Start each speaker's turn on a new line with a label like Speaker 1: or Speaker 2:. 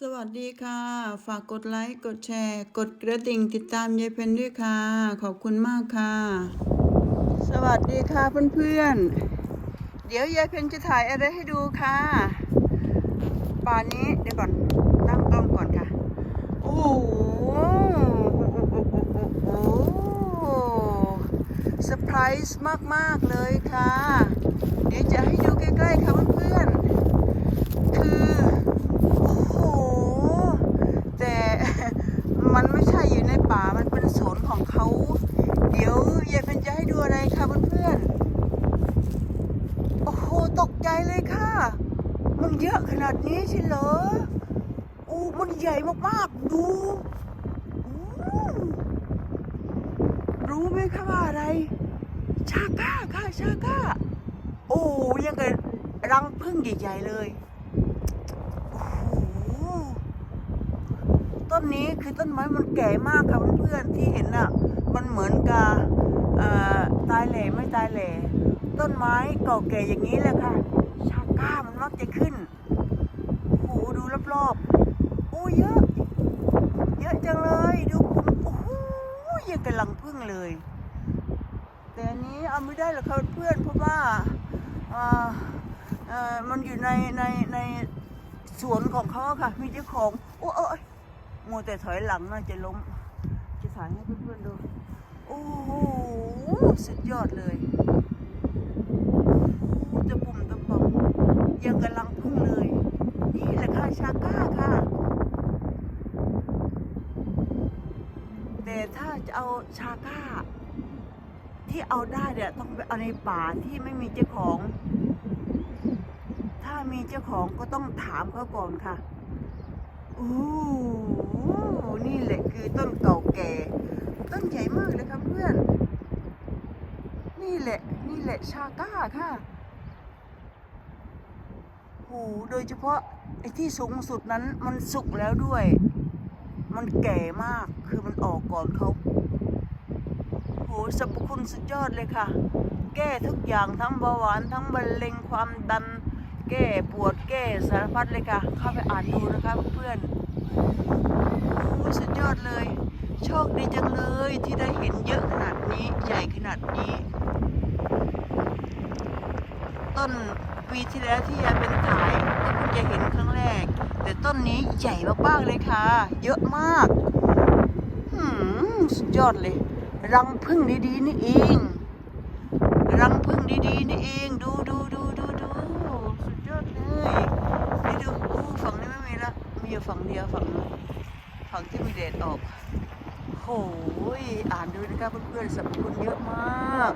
Speaker 1: สวัสดีค่ะ ฝากกดไลค์ กดแชร์ กดกระดิ่งติดตามยายเพนด้วยค่ะ ขอบคุณมากค่ะ สวัสดีค่ะเพื่อนๆ เดี๋ยวยายเพนจะถ่ายอะไรให้ดูค่ะ ป่านนี้เดี๋ยวก่อนตั้งกล้องก่อนค่ะ โอ้โหเซอร์ไพรส์มากๆเลยค่ะ เดี๋ยวจะให้ดูใกล้ๆค่ะเพื่อนๆ คือ โอ้โห แต่ มันไม่ใช่อยู่ในป่า มันเป็นสวนของเขา เดี๋ยวยายเป็นจะให้ดูอะไรคะเพื่อนๆ โอ้โห ตกใจเลยค่ะ มันเยอะขนาดนี้ใช่เหรอ โอ้ มันใหญ่มากๆ ดู รู้ไหมคะว่าอะไร ชาก้าค่ะ ชาก้า โอ้ยังกับรังพึ่งใหญ่ๆเลยโอ้ต้นนี้คือต้นไม้มันแก่มากค่ะเพื่อนๆที่เห็นอะ มันเหมือนกับตายแหล่ไม่ตายแหล่ต้นไม้เก่าแก่อย่างนี้แหละค่ะ ชาก้ามันมักจะขึ้นโอ้โหดูรอบๆโอ้เยอะ เยอะจังเลยดูผมโอ้โหยังกำลังพึ่งเลย แต่อันนี้เอาไม่ได้หรอกค่ะเพื่อนเพราะว่าเออมันอยู่ในในในสวนของเขาค่ะ มีเจ้าของ โอ้โอ้ยมัวแต่ถอยหลังน่าจะล้ม จะถ่ายให้เพื่อนๆดู โอ้โห สุดยอดเลยโอ้โหตะปุ่มตะปอมยังกำลังพึ่งเลย นี่แหละค่ะชาก้าค่ะ แต่ถ้าจะเอาชาก้า ที่เอาได้เนี่ยต้องไปเอาในป่าที่ไม่มีเจ้าของ ถ้ามีเจ้าของก็ต้องถามเขาก่อนค่ะอู้หูนี่แหละคือต้นเก่าแก่ ต้นใหญ่มากเลยค่ะเพื่อน นี่แหละ นี่แหละชาก้าค่ะโหโดยเฉพาะไอ้ที่สูงสุดนั้นมันสุกแล้วด้วย มันแก่มากคือมันออกก่อนเขาโหสรรพคุณสุดยอดเลยค่ะ แก้ทุกอย่างทั้งเบาหวานทั้งมะเร็งความดัน แก้ปวดแก้สารพัดเลยค่ะ เข้าไปอ่านดูนะคะเพื่อนอ้สุดยอดเลย โชคดีจังเลยที่ได้เห็นเยอะขนาดนี้ใหญ่ขนาดนี้ ต้นปีที่แล้วที่ยายเป็นถ่ายก็เพิ่งจะเห็นครั้งแรก แต่ต้นนี้ใหญ่มากๆเลยค่ะ เยอะมากหืมสุดยอดเลย รังพึ่งดีๆนี่เอง รังพึ่งดีๆนี่เอง ดูดูดูดูดูสุดยอดเลยไปดูอู้ฝั่งนี้ไม่มีละมีอยู่ฝั่งเดียวฝั่งนู้นฝั่งที่มีแดดออก โหยอ่านดูนะครับเพื่อนๆสรรพคุณเยอะมาก